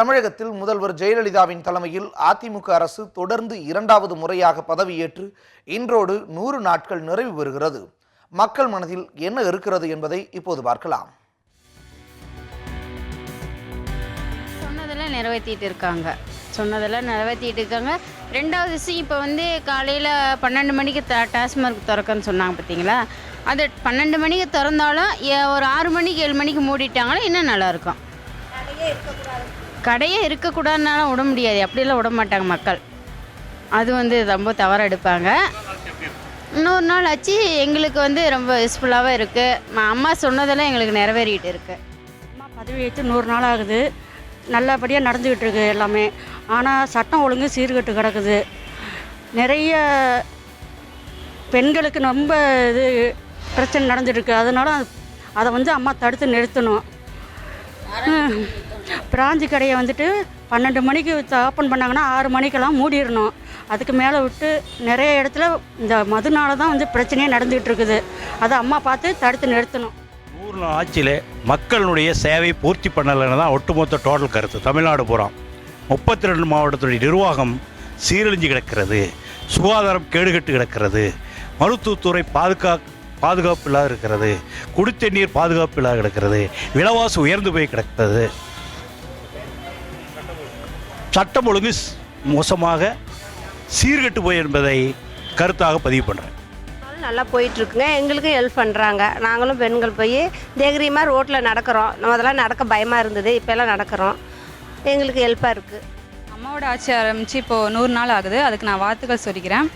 தமிழகத்தில் முதல்வர் ஜெயலலிதாவின் தலைமையில் அதிமுக அரசு தொடர்ந்து இரண்டாவது முறையாக பதவியேற்று இன்றோடு நூறு நாட்கள் நிறைவு பெறுகிறது. மக்கள் மனதில் என்ன இருக்கிறது என்பதை இப்போது பார்க்கலாம். சொன்னதெல்லாம் நிறைவேற்றிட்டு இருக்காங்க சொன்னதெல்லாம் நிறைவேற்றிட்டு இருக்காங்க ரெண்டாவது விஷயம் இப்போ வந்து காலையில் பன்னெண்டு மணிக்கு ட டாஸ்மார்க் திறக்கன்னு சொன்னாங்க பார்த்தீங்களா அது பன்னெண்டு மணிக்கு திறந்தாலும் ஏ- ஒரு ஆறு மணிக்கு ஏழு மணிக்கு மூடிட்டாங்கன்னா இன்னும் நல்லாயிருக்கும் கடையே இருக்கக்கூடாதுனாலும் விட முடியாது. அப்படியெல்லாம் விட மாட்டாங்க மக்கள். அது வந்து ரொம்ப தவறு எடுப்பாங்க. இன்னொரு நாள் ஆச்சு எங்களுக்கு வந்து ரொம்ப யூஸ்ஃபுல்லாகவும் இருக்குது அம்மா சொன்னதெல்லாம் எங்களுக்கு நிறைவேறிட்டு இருக்குது அம்மா பதவி ஏற்று நூறு நாள் ஆகுது. நல்லபடியாக நடந்துக்கிட்டு இருக்கு எல்லாமே. ஆனால் சட்டம் ஒழுங்கு சீர்கெட்டு கிடக்குது. நிறைய பெண்களுக்கு ரொம்ப இது பிரச்சனை நடந்துட்டுருக்கு அதனால அதை வந்து அம்மா தடுத்து நிறுத்தணும். ம். பிராஞ்சி கடையை வந்துட்டு பன்னெண்டு மணிக்கு ஓப்பன் பண்ணாங்கன்னா ஆறு மணிக்கெல்லாம் மூடிடணும். அதுக்கு மேலே விட்டு நிறைய இடத்துல இந்த மதுனால தான் வந்து பிரச்சனையே நடந்துகிட்டு இருக்குது. அதை அம்மா பார்த்து தடுத்து நிறுத்தணும். நூறு நாள் ஆட்சியில் மக்களுடைய சேவை பூர்த்தி பண்ணலைன்னு தான் ஒட்டுமொத்த டோட்டல் கருத்து. தமிழ்நாடு புறம் முப்பத்தி ரெண்டு மாவட்டத்துடைய நிர்வாகம் சீரழிஞ்சு கிடக்கிறது. சுகாதாரம் கேடுகட்டு கிடக்கிறது. மருத்துவத்துறை பாதுகா பாதுகாப்பு இல்லாத இருக்கிறது. குடித்தண்ணீர் பாதுகாப்பு இல்லாத கிடக்கிறது. விலைவாசி உயர்ந்து போய் கிடக்கிறது. சட்டம் ஒழுங்கு மோசமாக சீர்கெட்டு போய் என்பதை கருத்தாக பதிவு பண்ணுறேன் நல்லா போயிட்டுருக்குங்க. எங்களுக்கும் ஹெல்ப் பண்ணுறாங்க நாங்களும் பெண்கள் போய் தைரியமாக ரோட்டில் நடக்கிறோம். நம்ம அதெல்லாம் நடக்க பயமாக இருந்தது. இப்போல்லாம் நடக்கிறோம். எங்களுக்கு ஹெல்ப்பாக இருக்குது அம்மாவோட ஆட்சி ஆரம்பித்து இப்போது நூறு நாள் ஆகுது. அதுக்கு நான் வாழ்த்துக்கள் சொல்லிக்கிறேன்.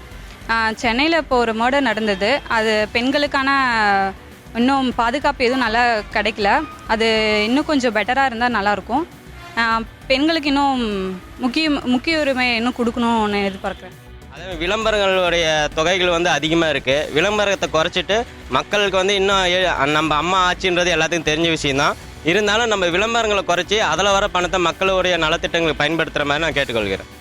சென்னையில் இப்போ ஒரு மர்டர் நடந்தது. அது பெண்களுக்கான இன்னும் பாதுகாப்பு எதுவும் நல்லா கிடைக்கல. அது இன்னும் கொஞ்சம் பெட்டராக இருந்தால் நல்லாயிருக்கும் பெண்களுக்கு இன்னும் முக்கிய முக்கிய உரிமை இன்னும் கொடுக்கணும்னு எதிர்பார்க்குறேன். அதே விளம்பரங்களுடைய தொகைகள் வந்து அதிகமாக இருக்குது விளம்பரத்தை குறைச்சிட்டு மக்களுக்கு வந்து இன்னும் ஏ- நம்ம அம்மா ஆட்சின்றது எல்லாத்துக்கும் தெரிஞ்ச விஷயம்தான் இருந்தாலும் நம்ம விளம்பரங்களை குறைச்சி அதில் வர பணத்தை மக்களுடைய நலத்திட்டங்களுக்கு பயன்படுத்துகிற மாதிரி நான் கேட்டுக்கொள்கிறேன்.